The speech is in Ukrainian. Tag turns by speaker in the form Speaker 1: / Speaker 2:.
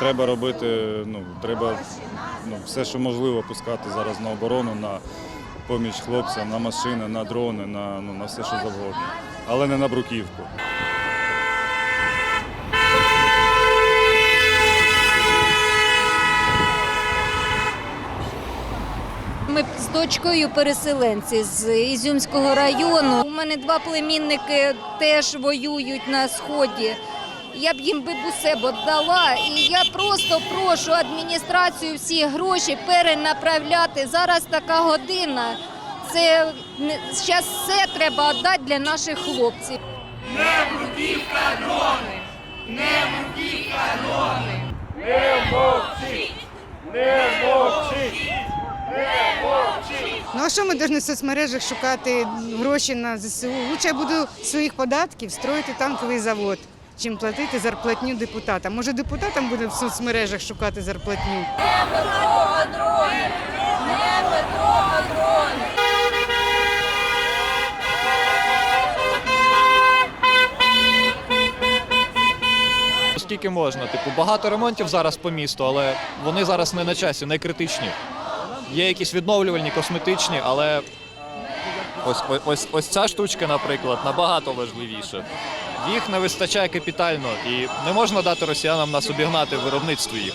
Speaker 1: треба робити, ну, треба ну, все, що можливо, пускати зараз на оборону, на поміч хлопцям, на машини, на дрони, на, ну, на все, що завгодно. Але не на бруківку.
Speaker 2: Ми з дочкою переселенці з Ізюмського району. У мене два племінники теж воюють на сході. Я б їм би усе б дала. І я просто прошу адміністрацію всі гроші перенаправляти. Зараз така година. Це зараз все треба віддати для наших хлопців.
Speaker 3: Ну а що ми повинні в соцмережах шукати гроші на ЗСУ? Лучше я буду своїх податків строїти танковий завод, чим платити зарплатню депутатам. Може, депутатам буде в соцмережах шукати зарплатню?
Speaker 4: Скільки можна? Типу, багато ремонтів зараз по місту, але вони зараз не на часі, не критичні. Є якісь відновлювальні, косметичні, але ось, ось, ось, ось ця штучка, наприклад, набагато важливіша. Їх не вистачає капітально, і не можна дати росіянам нас обігнати в виробництві їх.